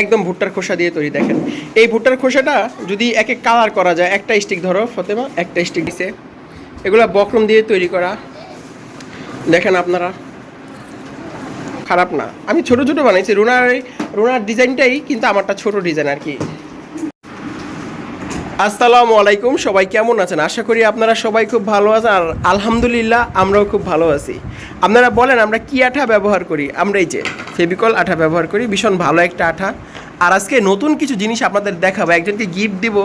একদম ভুট্টার খোসা দিয়ে তৈরি, দেখেন। এই ভুট্টার খোসাটা যদি একে কালার করা যায়, একটা স্টিক ধরো, ফতেমা, একটা স্টিক দিছে এগুলো বকরম দিয়ে তৈরি করা। দেখেন আপনারা। খারাপ না। আমি ছোট ছোট বানাইছি, রুনার রুনার ডিজাইনটাই কিন্তু আমারটা ছোট ডিজাইন আর কি। আসসালামু আলাইকুম, সবাই কেমন আছেন? আশা করি আপনারা সবাই খুব ভালো আছেন আর আলহামদুলিল্লাহ আমরাও খুব ভালো আছি। আপনারা বলেন, আমরা কি আঠা ব্যবহার করি? আমরা এই যে ফেবিকল আঠা ব্যবহার করি, ভীষণ ভালো একটা আঠা। আর আজকে নতুন কিছু জিনিস আপনাদের দেখাবো। একজনকে গিফট দিব,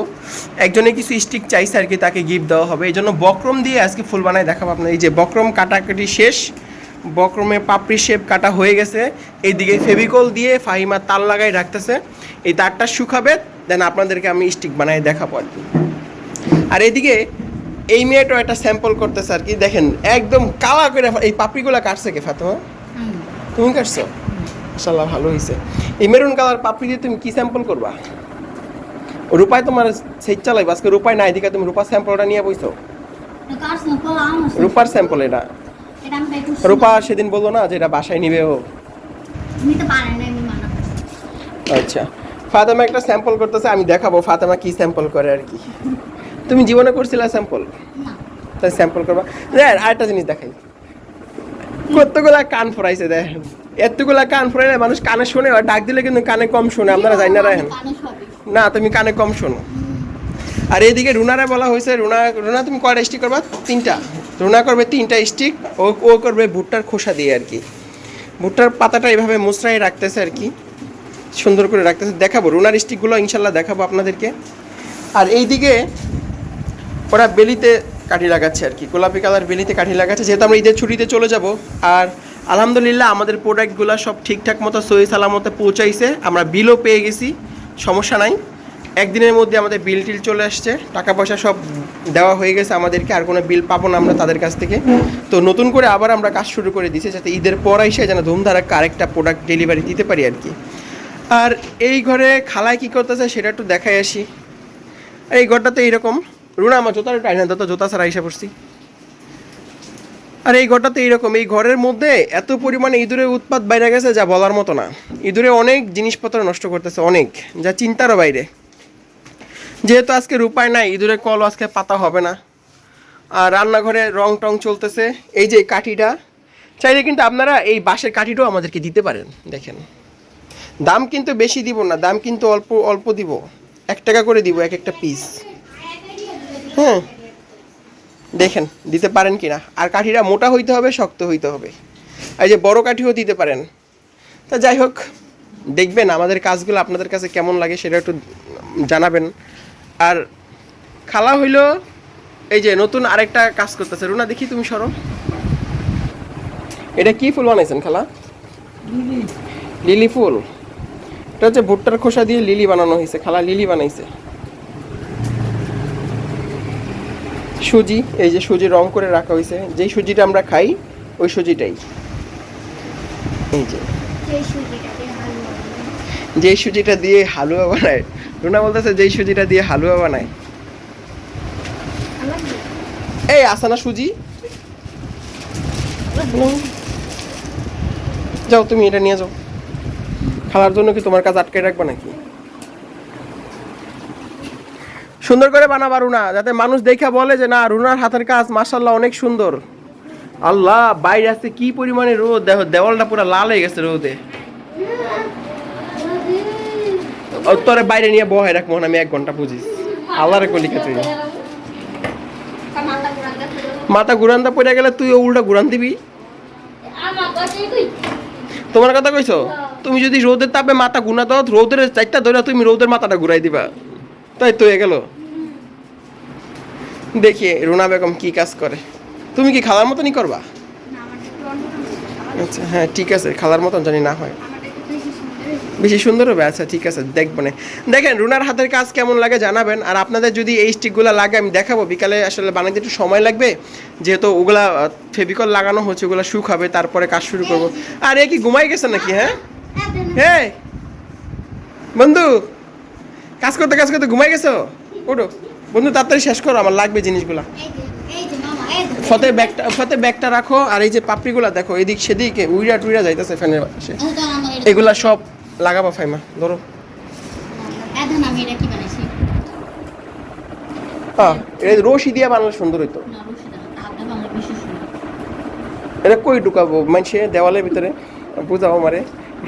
একজনে কিছু স্টিক চাইছে আর কি, তাকে গিফট দেওয়া হবে। এই জন্য বক্রম দিয়ে আজকে ফুল বানায় দেখাবো আপনার এই যে বক্রম কাটাকাটি শেষ, বক্রমে পাপড়ি শেপ কাটা হয়ে গেছে। এইদিকে ফেভিকল দিয়ে ফাহিমা তার লাগাই রাখতেছে। এই তারটা শুকাবে দেন আপনাদেরকে আমি স্টিক বানাই দেখাবো আর কি। আর এদিকে এই মেয়েটাও একটা স্যাম্পল করতেছে আর কি। দেখেন একদম কালা করে এই পাপড়িগুলো কাটছে কে ফাতেমা? তুমি কাটছো? মাশাল্লাহ ভালো হয়েছে এই মেরুন কালার পাপড়ি দিয়ে তুমি কী স্যাম্পল করবা? রূপায় তোমার সেই চালাইবা। আজকে রূপায় না এদিকে তুমি রূপার স্যাম্পলটা নিয়ে বইছো? রূপার স্যাম্পল এটা। রূপা সেদিন বলল না যে এটা বাসায় নিবে ও। আচ্ছা। ফাতেমা একটা স্যাম্পল করতেছে আমি দেখাবো ফাতেমা কি স্যাম্পল করে আর কি। তুমি জীবনে করছিলে স্যাম্পল তাই স্যাম্পল করবা। দেখ আরেকটা জিনিস দেখাই। কতগুলা কান ফরাইছে দেখেন এতগুলা কান ফরাইলে মানুষ কানে শোনে আর ডাক দিলে কিন্তু কানে কম শোনে আপনারা জানি না রাখেন না তুমি কানে কম শোনো। আর এইদিকে রুনারে বলা হয়েছে রুনা রুনা তুমি কয়টা স্টিক করবা? তিনটা। রুনা করবে তিনটা স্টিক ও ও করবে ভুট্টার খোসা দিয়ে আর কি। ভুট্টার পাতাটা এইভাবে মুচড়াই রাখতেছে আর কি। সুন্দর করে রাখতেছে। দেখাবো, রুনার স্টিকগুলো ইনশাল্লাহ দেখাবো আপনাদেরকে। আর এইদিকে ওরা বেলিতে কাঠি লাগাচ্ছে আর কি, গোলাপি কালার বেলিতে কাঠি লাগাচ্ছে। যেহেতু আমরা ঈদের ছুটিতে চলে যাব, আর আলহামদুলিল্লাহ আমাদের প্রোডাক্টগুলো সব ঠিকঠাক মতো, সহি সালামতে পৌঁছাইছে। আমরা বিলও পেয়ে গেছি, সমস্যা নাই। একদিনের মধ্যে আমাদের বিল টিল চলে আসছে টাকা পয়সা সব দেওয়া হয়ে গেছে আমাদেরকে, আর কোনো বিল পাবো না আমরা তাদের কাছ থেকে। তো নতুন করে আবার আমরা কাজ শুরু করে দিয়েছি, যাতে ঈদের পর এসে যেন ধুমধারাক্কা আরেকটা প্রোডাক্ট ডেলিভারি দিতে পারি আর কি। আর এই ঘরে খালায় কী করতেছে সেটা একটু দেখাই আসি। আর এই ঘরটাতে এইরকম। রুনা, আমার জোতার একটু আইনা তো, জোতা ছাড়া এসে পড়ছি। আর এই ঘরটাতে এইরকম, এই ঘরের মধ্যে এত পরিমাণে ইঁদুরের উৎপাত বাইরে গেছে যা বলার মতো না। ইঁদুরে অনেক জিনিসপত্র নষ্ট করতেছে, অনেক, যা চিন্তারও বাইরে। যেহেতু আজকে রূপায় নাই ইঁদুরের কল আজকে পাতা হবে না। আর রান্নাঘরে রং টং চলতেছে, এই যে কাঠিটা, চাইলে কিন্তু আপনারা এই বাঁশের কাঠিটাও আমাদেরকে দিতে পারেন, দেখেন। দাম কিন্তু বেশি দিব না দাম কিন্তু অল্প অল্প দিব। এক টাকা করে দিব এক একটা পিস হ্যাঁ। দেখেন দিতে পারেন কি না আর কাঠিটা মোটা হইতে হবে শক্ত হইতে হবে। এই যে বড় কাঠিও দিতে পারেন। তা যাই হোক দেখবেন আমাদের কাজগুলো আপনাদের কাছে কেমন লাগে সেটা একটু জানাবেন। আর খালা হইল এই যে নতুন আরেকটা কাজ করতেছে। রুনা দেখি তুমি সরো। এটা কি ফুল বানাইছেন খালা? লিলি ফুল। এটা হচ্ছে ভুট্টার খোসা দিয়ে লিলি বানানো হয়েছে খালা লিলি বানাইছে। সুজি এই যে সুজি রং করে রাখা হয়েছে যেই সুজিটা আমরা খাই ওই সুজিটাই। এই যে। যেই সুজিটা দিয়ে হালুয়া বানায়। রুনা বলতেছে যেই সুজিটা দিয়ে হালুয়া বানায়। এই আসানা সুজি। যাও তুমি এটা নিয়ে যাও। খাওয়ার জন্য কি তোমার কাজ আটকে রাখবে নাকি? সুন্দর করে বানাবা রুনা যাতে মানুষ দেখা বলে যে না রুনার হাতের কাজ মাসাল্লাহ অনেক সুন্দর। আল্লাহ বাইরে আসতে কি পরিমাণে রোদ? দেখো দেওয়ালটা পুরো লাল হয়ে গেছে রোদে। তোরে বাইরে নিয়ে বহাই রাখব আমি এক ঘণ্টা বুঝিস। আল্লাহরে কলিকা তুই? মাথা ঘুরানটা পড়ে গেলে তুই উল্টা ঘুরান দিবি? তোমার কথা কইছো? তুমি যদি রোদের তাপে মাথা গুনা দাও, রোদের চারটা ধরে তুমি রোদের মাথাটা ঘুরাই দিবা। তাই তো গেল। দেখি রুনা বেগম কি কাজ করে। তুমি কি খালার মতনই করবা? আচ্ছা হ্যাঁ ঠিক আছে, খালার মতন জানি না হয়। বেশি সুন্দর হবে? আচ্ছা ঠিক আছে, দেখব না। দেখেন, রুনার হাতের কাজ কেমন লাগে জানাবেন। আর আপনাদের যদি এই স্টিকগুলো লাগে, আমি দেখাবো। বিকালে আসলে বানাইতে একটু সময় লাগবে। যেহেতু ওগুলা ফেভিকল লাগানো হচ্ছে, ওগুলা শুকাবে, তারপরে কাজ শুরু করব। আর, এ কি ঘুমাই গেছে নাকি হ্যাঁ? হ্যাঁ বন্ধু, কাজ করতে কাজ করতে ঘুমাই গেছো? ওঠো বন্ধু, তাড়াতাড়ি শেষ করো, আমার লাগবে জিনিসগুলা। ফতে ব্যাগটা ফতে ব্যাগটা রাখো, আর এই যে পাপড়িগুলা দেখো, এদিক উইরা টুইরা যাইতেছে ফ্যানের বাতাসে এগুলা সব ফাইমা, ধরো। হ্যাঁ রশি দিয়ে বানালে সুন্দর হইতো। এটা কই ঢুকাবো? মানুষে দেওয়ালের ভিতরে, বুঝাও আমারে।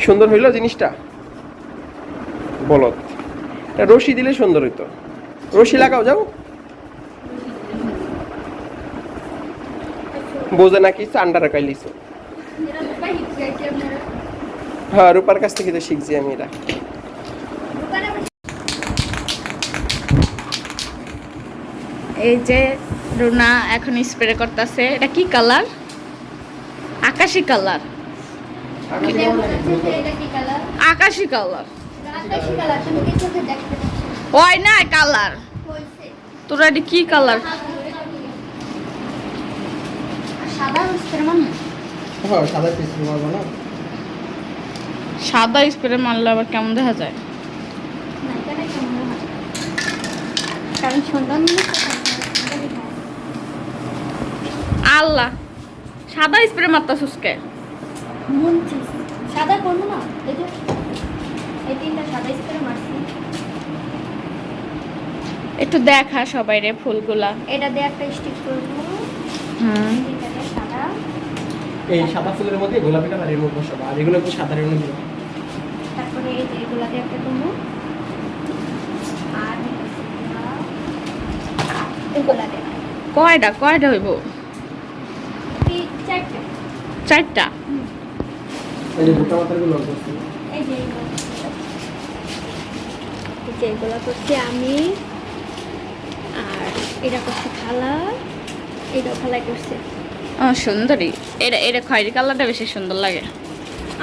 সুন্দর হইল জিনিসটা? বলত রশি দিলে সুন্দর হইতো। রশি লাগাও, যাও। বোঝে নাকি চান্ডারা কাইলিছো এটা তো ভাই কি আপনারা হ্যাঁ রূপার কাছ থেকে তো শিখছি আমি এটা। এই যে রুনা এখন স্প্রে করতেছে, এটা কি কালার আকাশি কালার আকাশি কালার ওই না, কালার তোরা এটা কি কালার সাদা স্প্রে মারলে আবার কেমন দেখা যায়। আল্লাহ, সাদা স্প্রে মারতা সুস্কে মন। সাদা করব না? এই যে এই তিনটা সাদা স্প্রে মারছি। একটু দেখা সবাই রে ফুলগুলা। এটা দিয়ে একটা স্টিক করব। হুম। সাদা। এই সাদা ফুলের মধ্যে গোলাপি কালারের মধ্যে বসাবো আর এগুলো একটু সাদা রঙের তারপরে এই যে এগুলা দিয়ে একটা করব। আর এগুলা দিয়ে। কয়টা কয়টা হইব? চারটে। চারটা? এই যে দুটো মাথারগুলো করছি। এই যে এগুলো এই যে এগুলো করছি আমি আর এটা করছি খালা এটাও খালাই করছে। ও সুন্দরী। এটা এটা খয়েরি কালারটা বেশি সুন্দর লাগে।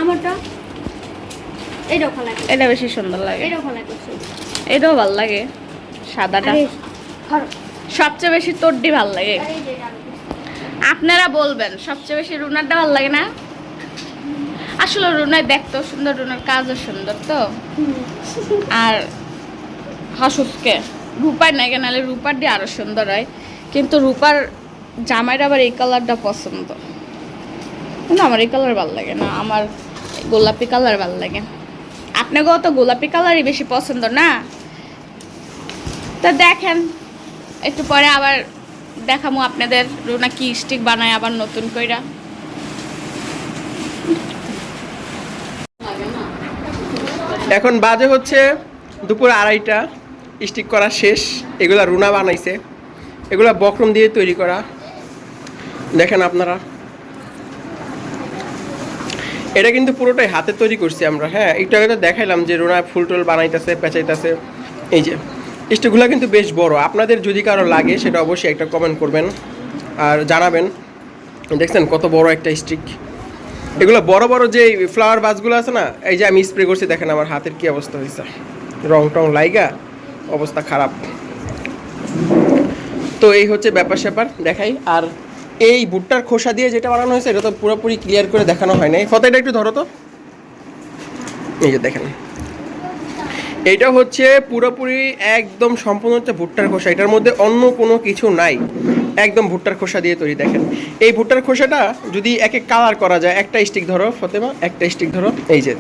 আমারটা? এটাও খালাই করছে। এটা বেশি সুন্দর লাগে। এটাও খালাই করছে। এটাও ভালো লাগে সাদাটা। সবচেয়ে বেশি তোরডি ভালো লাগে। এটা। আপনারা বলবেন সবচেয়ে বেশি রুনারটা ভালো লাগে না? আসলে রুনায় দেখতেও সুন্দর, রুনার কাজও সুন্দর তো। আর হাসুসকে, রূপার নাই কেন রূপার দিয়ে আরও সুন্দর হয়। কিন্তু রূপার জামাইটা আবার এই কালারটা পছন্দ। না আমার এই কালার ভালো লাগে না, আমার গোলাপি কালার ভালো লাগে। আপনাকেও তো গোলাপি কালারই বেশি পছন্দ না? তা দেখেন, একটু পরে আবার দেখামু আপনাদের, রুনা কি স্টিক বানায় আবার নতুন কইরা। এখন বাজে হচ্ছে দুপুর আড়াইটা, স্টিক করা শেষ, এগুলা রুনা বানাইছে। এগুলা বক্রম দিয়ে তৈরি করা। দেখেন আপনারা। এটা কিন্তু পুরোটাই হাতে তৈরি করছি আমরা হ্যাঁ। একটু আগে তো দেখাইলাম যে রুনা ফুল টুল বানাইতেছে, পেঁচাইতেছে। এই যে, স্টিকগুলো কিন্তু বেশ বড়। আপনাদের যদি কারও লাগে, সেটা অবশ্যই একটা কমেন্ট করবেন আর জানাবেন। দেখছেন কত বড় একটা স্টিক। এগুলো বড় বড় যে ফ্লাওয়ার বাসগুলো আছে না, এই যে আমি স্প্রে করছি, দেখেন আমার হাতের কি অবস্থা হয়েছে। রং টং লাইগা, অবস্থা খারাপ। তো এই হচ্ছে ব্যাপার স্যাপার, দেখাই। আর এই ভুট্টার খোসা দিয়ে যেটা বানানো হয়েছে, এটা তো পুরোপুরি ক্লিয়ার করে দেখানো হয় নাই। ফটোটা একটু ধরো তো। এই যে দেখেন। এইটা হচ্ছে পুরোপুরি একদম সম্পূর্ণ হচ্ছে ভুট্টার খোসা। এটার মধ্যে অন্য কোনো কিছু নাই। একদম ভুট্টার খোসা দিয়ে তৈরি, দেখেন। এই ভুট্টার খোসাটা যদি এক এক কালার করা যায়, একটা স্টিক ধরো, ফতেমা, একটা স্টিক ধরো, এই যে।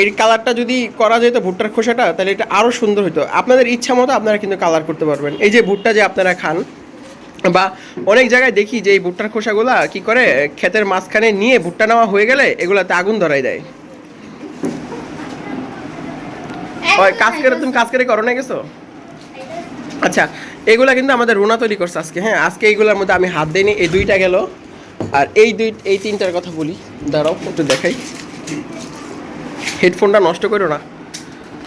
এই কালারটা যদি করা যেত ভুট্টার খোসাটা, তাহলে এটা আরও সুন্দর হতো আপনাদের ইচ্ছা মতো আপনারা কিন্তু কালার করতে পারবেন। এই যে ভুট্টা যে আপনারা খান, বা অনেক জায়গায় দেখি যে এই ভুট্টার খোসাগুলা কি করে, ক্ষেতের মাঝখানে নিয়ে ভুট্টা নেওয়া হয়ে গেলে এগুলাতে আগুন ধরাই দেয়। ওই কাজ করে তুমি কাজ করে করো না গেছো? আচ্ছা এগুলা কিন্তু আমাদের রুনা তৈরি করছে আজকে হ্যাঁ আজকে এইগুলোর মধ্যে আমি হাত দিইনি এই দুইটা গেল। আর এই দুই এই তিনটার কথা বলি দাঁড়াও একটু দেখাই। হেডফোনটা নষ্ট করো না।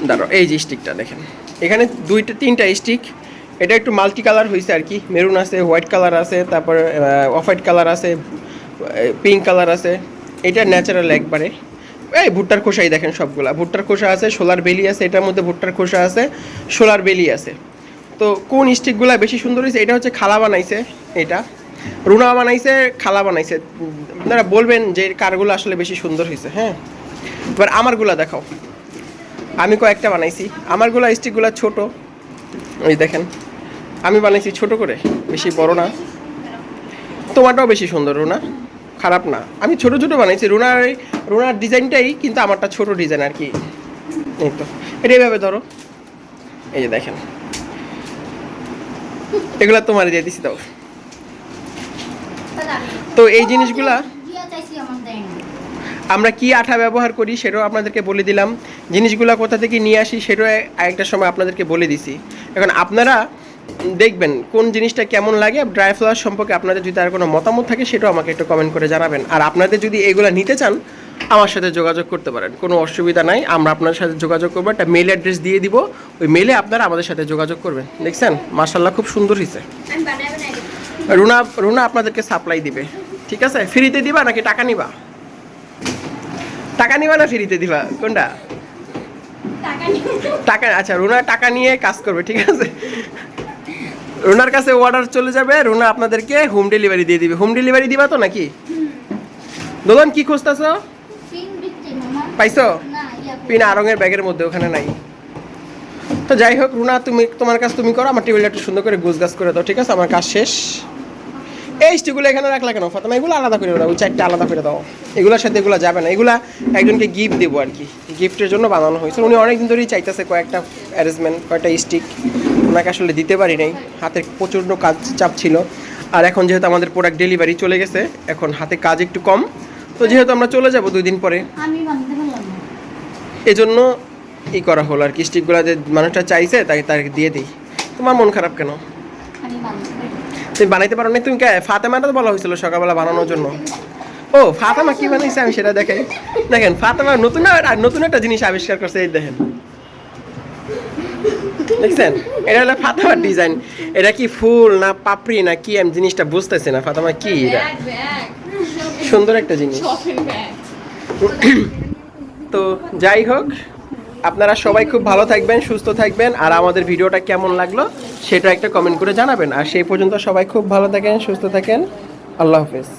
দাঁড়াও এই যে স্টিকটা দেখেন। এখানে দুইটা তিনটা স্টিক এটা একটু মাল্টি কালার হয়েছে আর কি মেরুন আছে হোয়াইট কালার আছে তারপরে অফ হোয়াইট কালার আছে পিঙ্ক কালার আছে এটা ন্যাচারাল একবারে। এই ভুট্টার খোসাই দেখেন সবগুলা। ভুট্টার খোসা আছে সোলার বেলি আছে, এটার মধ্যে ভুট্টার খোসা আছে সোলার বেলি আছে। তো কোন স্টিকগুলা বেশি সুন্দর হয়েছে এটা হচ্ছে খালা বানাইছে, এটা। রুনা বানাইছে, খালা বানাইছে। আপনারা বলবেন যে কারগুলো আসলে বেশি সুন্দর হয়েছে হ্যাঁ? এবার আমারগুলা দেখাও। আমি কয়েকটা বানাইছি। আমারগুলা স্টিকগুলা ছোট। ওই দেখেন, আমি বানাইছি ছোট করে, বেশি বড় না। তোমারটাও বেশি সুন্দর, রুনা। খারাপ না। আমি ছোট ছোট বানাইছি, রোনার রোনার ডিজাইনটাই কিন্তু আমারটা ছোট ডিজাইন আর কি। এই তো, এটা এইভাবে ধরো। এই যে দেখেন। এগুলা তোমার দিয়ে দিছি, দাও। তো এই জিনিসগুলা আমরা কি আঠা ব্যবহার করি সেটাও আপনাদেরকে বলে দিলাম। জিনিসগুলো কোথা থেকে নিয়ে আসি সেটাও একটা সময় আপনাদেরকে বলে দিছি। এখন আপনারা দেখবেন কোন জিনিসটা কেমন লাগে ড্রাই ফ্লাওয়ার সম্পর্কে আপনাদের যদি আর কোনো মতামত থাকে সেটাও আমাকে একটু কমেন্ট করে জানাবেন। আর আপনাদের যদি এগুলো নিতে চান আমার সাথে যোগাযোগ করতে পারেন। কোনো অসুবিধা নাই আমরা আপনার সাথে যোগাযোগ করব। একটা মেল অ্যাড্রেস দিয়ে দিব ওই মেলে আপনারা আমাদের সাথে যোগাযোগ করবেন। দেখছেন? মার্শাল্লাহ খুব সুন্দর হয়েছে রুনা রুনা আপনাদেরকে সাপ্লাই দিবে। ঠিক আছে? ফ্রিতে দিবা নাকি টাকা নিবা? টাকা নিবা না ফ্রিতে দিবা? কোনটা? টাকা আচ্ছা রুনা টাকা নিয়ে কাজ করবে ঠিক আছে? রুনার কাছে অর্ডার চলে যাবে রুনা আপনাদেরকে হোম ডেলিভারি দিয়ে দিবে। হোম ডেলিভারি দিবা তো নাকি? দোলন কি খুঁজতেছ? পাইছো? পিন আরঙের ব্যাগের মধ্যে ওখানে নাই। তো যাই হোক রুনা তুমি তোমার কাজ তুমি করো আমার টেবিলটা একটু সুন্দর করে গোছ গাছ করে দাও ঠিক আছে? আমার কাজ শেষ। এই স্টিগুলো এখানে রাখলা কেন? ফাতেমা এগুলো আলাদা করে দাও ওই চারটা আলাদা করে দাও। এগুলোর সাথে এগুলো যাবে না। এগুলা একজনকে গিফট দেবো আর কি। গিফটের জন্য বানানো হয়েছে। উনি অনেকদিন ধরেই চাইতেছে কয়েকটা অ্যারেঞ্জমেন্ট কয়েকটা স্টিক ওনাকে আসলে দিতে পারি নাই। হাতে প্রচণ্ড কাজ চাপ ছিল। আর এখন যেহেতু আমাদের প্রোডাক্ট ডেলিভারি চলে গেছে এখন হাতে কাজ একটু কম। তো যেহেতু আমরা চলে যাব দুই দিন পরে এজন্য ই করা হলো আর কি। স্টিকগুলো যে মানুষটা চাইছে তাকে তাকে দিয়ে দিই। তোমার মন খারাপ কেন? তুমি বানাইতে পারো না তুমি কে? ফাতেমাটা তো বলা হয়েছিল সকালবেলা বানানোর জন্য। ও ফাতেমা কি বানাইছে? আমি সেটা দেখাই। দেখেন ফাতেমা নতুন আর নতুন একটা জিনিস আবিষ্কার করছে এই দেখেন। দেখছেন? এটা হলো ফাতেমার ডিজাইন এটা কি ফুল না পাপড়ি না কি? আমি জিনিসটা বুঝতেছি না। ফাতেমা কি এটা? সুন্দর একটা জিনিস। তো যাই হোক আপনারা সবাই খুব ভালো থাকবেন সুস্থ থাকবেন। আর আমাদের ভিডিওটা কেমন লাগল সেটা একটা কমেন্ট করে জানাবেন। আর সেই পর্যন্ত সবাই খুব ভালো থাকেন সুস্থ থাকেন। আল্লাহ হাফেজ।